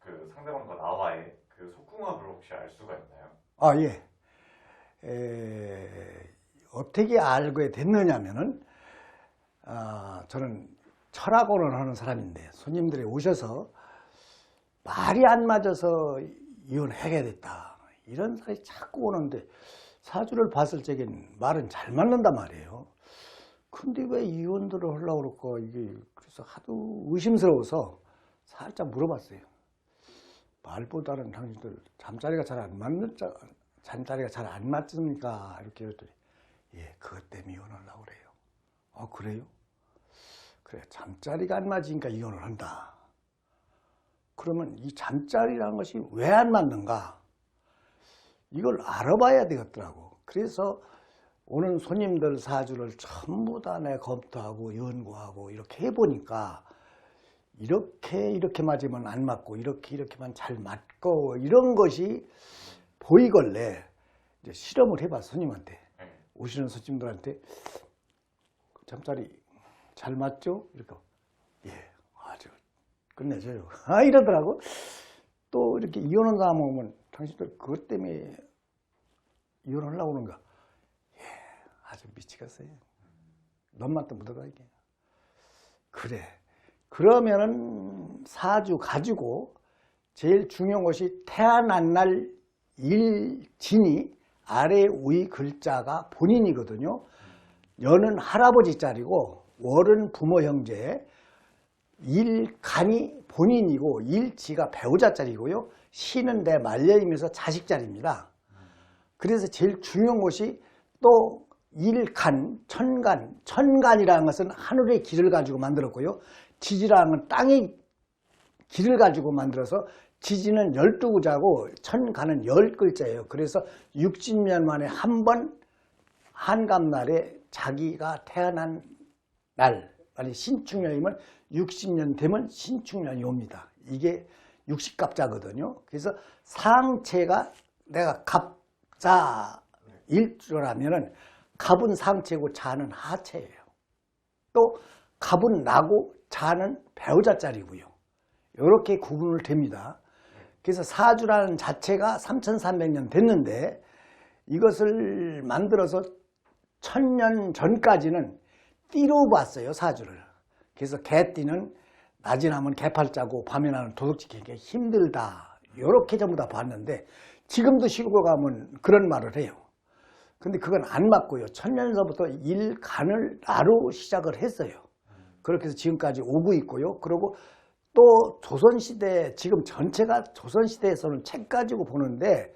그 상대방과 나와의 그 속궁합을 혹시 알 수가 있나요? 아, 예. 에, 어떻게 알게 됐느냐면은, 아, 저는 철학원을 하는 사람인데, 손님들이 오셔서 말이 안 맞아서 이혼하게 됐다. 이런 사람이 자꾸 오는데, 사주를 봤을 적엔 말은 잘 맞는단 말이에요. 근데 왜 이혼들을 하려고 그럴까, 이게, 그래서 하도 의심스러워서 살짝 물어봤어요. 말보다는 당신들 잠자리가 잘 안 맞는 자, 잠자리가 잘 안 맞습니까? 이렇게 했더니 예, 그것 때문에 이혼하려고 그래요. 아, 그래요? 그래, 잠자리가 안 맞으니까 이혼을 한다. 그러면 이 잠자리라는 것이 왜 안 맞는가? 이걸 알아봐야 되겠더라고. 그래서 오는 손님들 사주를 전부 다 내 검토하고 연구하고 이렇게 해보니까 이렇게 이렇게 맞으면 안 맞고 이렇게 이렇게만 잘 맞고 이런 것이 보이걸래 이제 실험을 해봐 손님한테. 네. 오시는 손님들한테 잠자리 잘 맞죠? 이렇게. 예 아주 끝내줘요. 아 이러더라고. 또 이렇게 이혼한 사람 오면 당신들 그것 때문에 이혼하려고 그러는가? 예 아주 미치겠어요. 너만 또 묻어가게. 그래 그러면은 사주 가지고 제일 중요한 것이 태어난 날 일진이 아래 위 글자가 본인이거든요. 여는 할아버지 자리고 월은 부모 형제, 일간이 본인이고 일지가 배우자 자리고요. 시는 내 말년이면서 자식 자리입니다. 그래서 제일 중요한 것이 또 일간, 천간, 천간이라는 것은 하늘의 길을 가지고 만들었고요. 지지라는 건 땅의 길을 가지고 만들어서 지지는 열두 구자고 천간은 열 글자예요. 그래서 60년 만에 한 번 한감날에 자기가 태어난 날, 아니 신축년이면 60년 되면 신축년이 옵니다. 이게 60갑자거든요. 그래서 상체가 내가 갑자일 줄 알면은 갑은 상체고 자는 하체예요. 또 갑은 나고 자는 배우자 자리고요. 이렇게 구분을 됩니다. 그래서 사주라는 자체가 3300년 됐는데 이것을 만들어서 천년 전까지는 띠로 봤어요, 사주를. 그래서 개띠는 낮이 나면 개팔자고 밤에 나면 도둑지키기 힘들다. 이렇게 전부 다 봤는데 지금도 시골 가면 그런 말을 해요. 근데 그건 안 맞고요. 천년서부터 일간을 나로 시작을 했어요. 그렇게 해서 지금까지 오고 있고요. 그리고 또 조선시대, 지금 전체가 조선시대에서는 책 가지고 보는데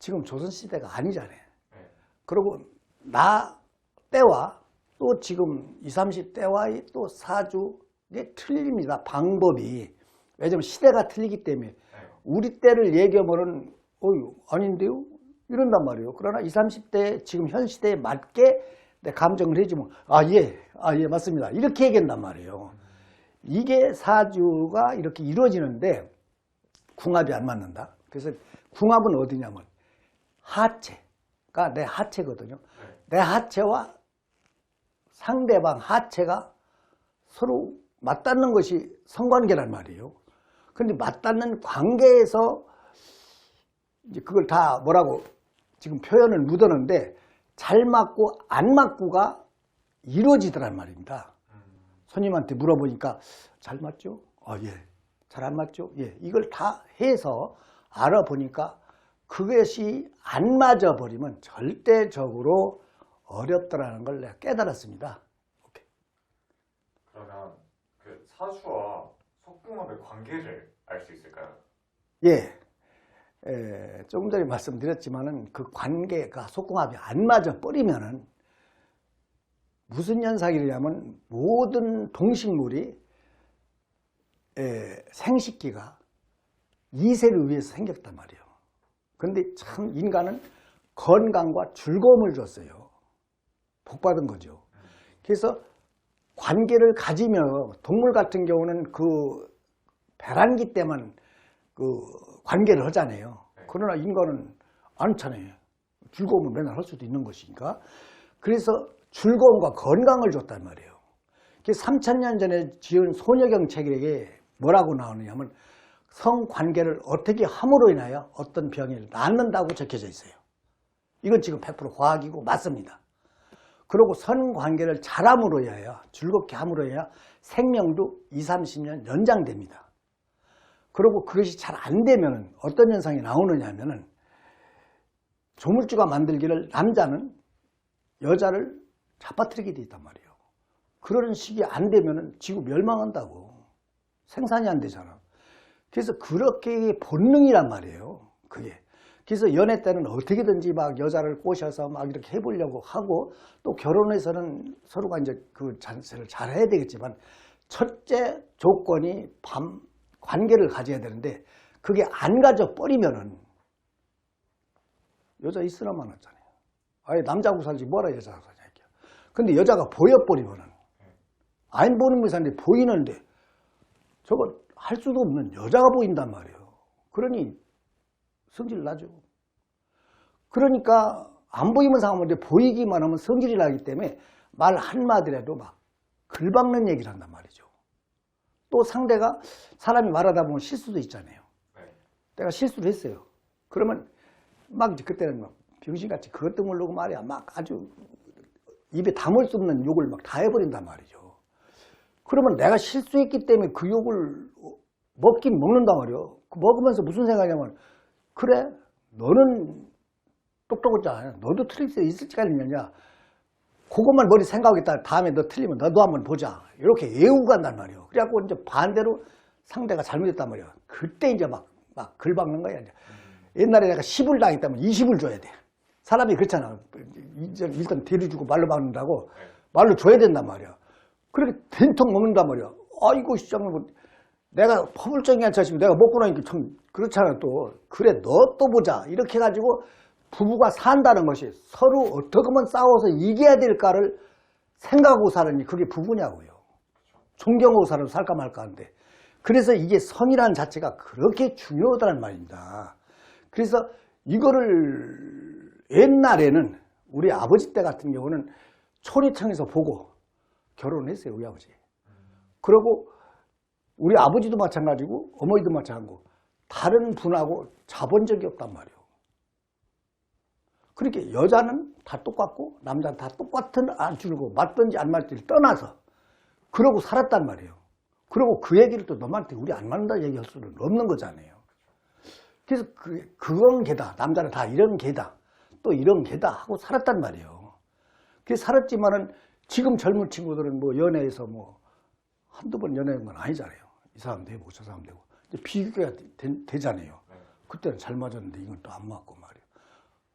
지금 조선시대가 아니잖아요. 네. 그리고 나 때와 또 지금 20, 30대와의 또 사주에 틀립니다. 방법이. 왜냐면 시대가 틀리기 때문에 네. 우리 때를 얘기하면은 어유 아닌데요? 이런단 말이에요. 그러나 20, 30대 지금 현 시대에 맞게 내 감정을 해주면 아 예, 아 예 맞습니다. 이렇게 얘기한단 말이에요. 이게 사주가 이렇게 이루어지는데 궁합이 안 맞는다. 그래서 궁합은 어디냐면 하체가 내 하체거든요. 내 하체와 상대방 하체가 서로 맞닿는 것이 성관계란 말이에요. 근데 맞닿는 관계에서 이제 그걸 다 뭐라고 지금 표현을 묻었는데 잘 맞고 안 맞고가 이루어지더란 말입니다. 손님한테 물어보니까 잘 맞죠? 아, 예. 잘 안 맞죠? 예. 이걸 다 해서 알아보니까 그것이 안 맞아 버리면 절대적으로 어렵더라는 걸 내가 깨달았습니다. 오케이. 그러면 그 사주와 속궁합의 관계를 알 수 있을까요? 예. 에, 조금 전에 말씀드렸지만은 그 관계가 속궁합이 안 맞아 버리면은 무슨 현상이 냐면 모든 동식물이 에, 생식기가 이세를 위해서 생겼단 말이에요. 근데 참 인간은 건강과 즐거움을 줬어요. 복 받은 거죠. 그래서 관계를 가지면 동물 같은 경우는 그 배란기 때만 그 관계를 하잖아요. 그러나 인간은 않잖아요. 즐거움을 맨날 할 수도 있는 것이니까. 그래서 즐거움과 건강을 줬단 말이에요. 3천년 전에 지은 소녀경 책에 뭐라고 나오느냐면 성관계를 어떻게 함으로 인하여 어떤 병이 낫는다고 적혀져 있어요. 이건 지금 100% 과학이고 맞습니다. 그리고 선관계를 잘함으로 인하여 즐겁게 함으로 인하여 생명도 2, 30년 연장됩니다. 그리고 그것이 잘 안 되면 어떤 현상이 나오느냐 하면은 조물주가 만들기를 남자는 여자를 잡아뜨리게 돼 있단 말이에요. 그런 식이 안 되면은 지구 멸망한다고. 생산이 안 되잖아. 그래서 그렇게 본능이란 말이에요. 그게. 그래서 연애 때는 어떻게든지 막 여자를 꼬셔서 막 이렇게 해보려고 하고 또 결혼해서는 서로가 이제 그 잔세를 잘 해야 되겠지만 첫째 조건이 밤 관계를 가져야 되는데 그게 안 가져 버리면은 여자 있으나만 하잖아요. 아예 남자하고 살지 뭐라 여자하고 이게. 근데 여자가 보여버리면은 안 보는 거 사는데 보이는데 저거 할 수도 없는 여자가 보인단 말이에요. 그러니 성질 나죠. 그러니까 안 보이면 상관없는데 보이기만 하면 성질이 나기 때문에 말 한마디라도 막 글박는 얘기를 한단 말이죠. 또 상대가 사람이 말하다 보면 실수도 있잖아요. 네. 내가 실수를 했어요. 그러면 막 이제 그때는 막 병신같이 그것도 모르고 말이야. 막 아주 입에 담을 수 없는 욕을 막 다 해버린단 말이죠. 그러면 내가 실수했기 때문에 그 욕을 먹긴 먹는단 말이에요. 그 먹으면서 무슨 생각이냐면 그래 너는 똑똑하잖아. 너도 틀릴 수 있을 지가 있느냐. 그것만 머리 생각하겠다. 다음에 너 틀리면 너도 한번 보자. 이렇게 애우고 간단 말이에요. 그래갖고 이제 반대로 상대가 잘못했단 말이에요. 그때 이제 막, 막 글 박는 거야. 이제. 옛날에 내가 10을 당했다면 20을 줘야 돼. 사람이 그렇잖아. 이제 일단 대리 주고 말로 박는다고 말로 줘야 된단 말이야. 그렇게 된통 먹는단 말이야. 아이고, 시장을 뭐, 내가 퍼블정이 한차시면 내가 먹고 나니까 참 그렇잖아 또. 그래, 너 또 보자. 이렇게 해가지고 부부가 산다는 것이 서로 어떻게 하면 싸워서 이겨야 될까를 생각하고 사느니 그게 부부냐고요. 존경하고 살아도 살까 말까 하는데. 그래서 이게 성이라는 자체가 그렇게 중요하다는 말입니다. 그래서 이거를 옛날에는 우리 아버지 때 같은 경우는 초리청에서 보고 결혼을 했어요, 우리 아버지. 그리고 우리 아버지도 마찬가지고 어머니도 마찬가지고 다른 분하고 자본 적이 없단 말이에요. 그렇게 여자는 다 똑같고 남자는 다 똑같은 안줄고 맞든지 안 맞든지 떠나서 그러고 살았단 말이에요. 그리고 그 얘기를 또 너한테 우리 안 맞는다 얘기할 수는 없는 거잖아요. 그래서 그, 그건 개다. 남자는 다 이런 개다. 또 이런 개다 하고 살았단 말이에요. 그래서 살았지만은 지금 젊은 친구들은 뭐 연애에서 뭐 한두 번 연애한 건 아니잖아요. 이 사람 되고 저 사람 되고. 비교가 되, 잖아요 네. 그때는 잘 맞았는데 이건 또 안 맞고 말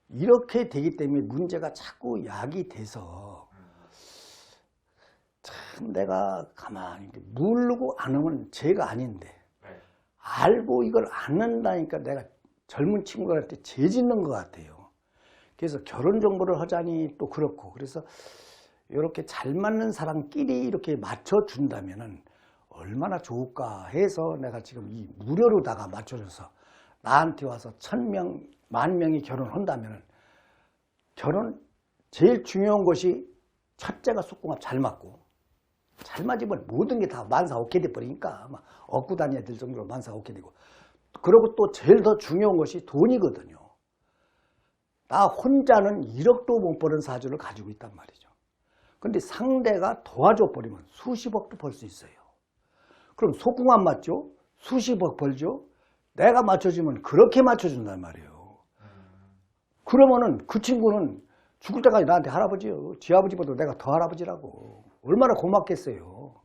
이렇게 되기 때문에 문제가 자꾸 약이 돼서 참 내가 가만히 모르고 안 하면 죄가 아닌데 네. 알고 이걸 안 한다니까 내가 젊은 친구들한테 죄 짓는 것 같아요. 그래서 결혼 정보를 하자니 또 그렇고 그래서 이렇게 잘 맞는 사람끼리 이렇게 맞춰준다면은 얼마나 좋을까 해서 내가 지금 이 무료로다가 맞춰줘서 나한테 와서 천 명, 만 명이 결혼한다면은 결혼 제일 중요한 것이 첫째가 속궁합 잘 맞고 잘 맞으면 모든 게 다 만사 오케이 돼 버리니까 막 얻고 다녀야 될 정도로 만사 오케이 되고 그리고 또 제일 더 중요한 것이 돈이거든요. 나 혼자는 1억도 못 버는 사주를 가지고 있단 말이죠. 근데 상대가 도와줘 버리면 수십억도 벌 수 있어요. 그럼 속궁합 맞죠? 수십억 벌죠? 내가 맞춰주면 그렇게 맞춰준단 말이에요. 그러면은 그 친구는 죽을 때까지 나한테 할아버지요. 지 아버지보다 내가 더 할아버지라고. 얼마나 고맙겠어요.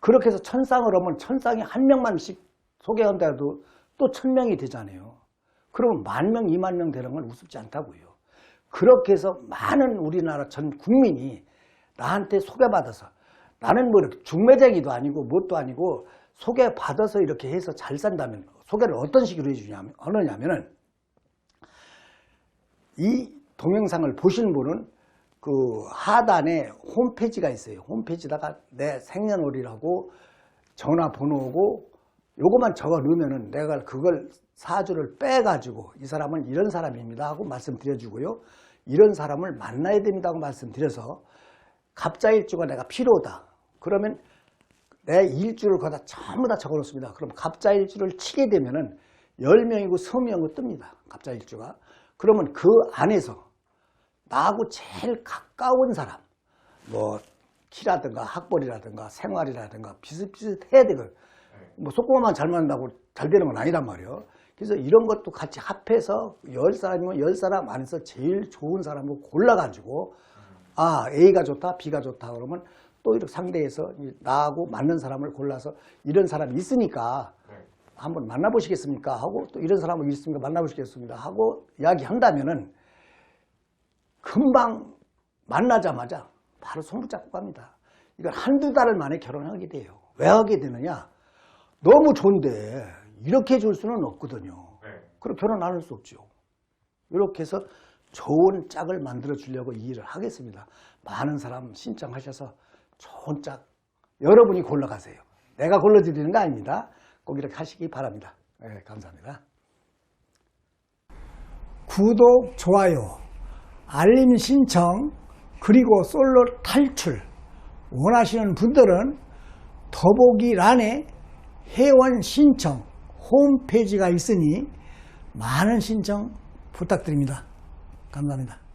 그렇게 해서 천상을 오면 천상에 한 명만씩 소개한다도 또 천 명이 되잖아요. 그러면 만 명, 이만 명 되는 건 우습지 않다고요. 그렇게 해서 많은 우리나라 전 국민이 나한테 소개받아서 나는 뭐 이렇게 중매쟁이도 아니고 뭣도 아니고 소개받아서 이렇게 해서 잘 산다면 소개를 어떤 식으로 해주냐면, 하느냐면은 이 동영상을 보신 분은 그 하단에 홈페이지가 있어요. 홈페이지다가 내 생년월일하고 전화번호고 요것만 적어 놓으면은 내가 그걸 사주를 빼가지고 이 사람은 이런 사람입니다 하고 말씀드려주고요. 이런 사람을 만나야 된다고 말씀드려서 갑자일주가 내가 필요하다. 그러면 내 일주를 거다 전부 다 적어 놓습니다. 그럼 갑자일주를 치게 되면은 10명이고 20명이고 뜹니다. 갑자일주가. 그러면 그 안에서 나하고 제일 가까운 사람, 뭐, 키라든가 학벌이라든가 생활이라든가 비슷비슷해야 되거든. 뭐, 속고만 잘 만난다고 잘 되는 건 아니란 말이에요. 그래서 이런 것도 같이 합해서 열 사람이면 열 사람 안에서 제일 좋은 사람을 골라가지고, 아, A가 좋다, B가 좋다 그러면 또 이렇게 상대해서 이 나하고 맞는 사람을 골라서 이런 사람이 있으니까 네. 한번 만나보시겠습니까? 하고 또 이런 사람이 있으니까 만나보시겠습니다. 하고 이야기한다면은 금방 만나자마자 바로 손붙잡고 갑니다. 이건 한두 달 만에 결혼하게 돼요. 왜 하게 되느냐? 너무 좋은데 이렇게 해줄 수는 없거든요. 네. 그럼 결혼 안 할 수 없죠. 이렇게 해서 좋은 짝을 만들어 주려고 이 일을 하겠습니다. 많은 사람 신청하셔서 좋은 짝 여러분이 골라가세요. 내가 골라드리는 거 아닙니다. 꼭 이렇게 하시기 바랍니다. 네, 감사합니다. 구독, 좋아요, 알림 신청, 그리고 솔로 탈출 원하시는 분들은 더보기란에 회원 신청 홈페이지가 있으니 많은 신청 부탁드립니다. 감사합니다.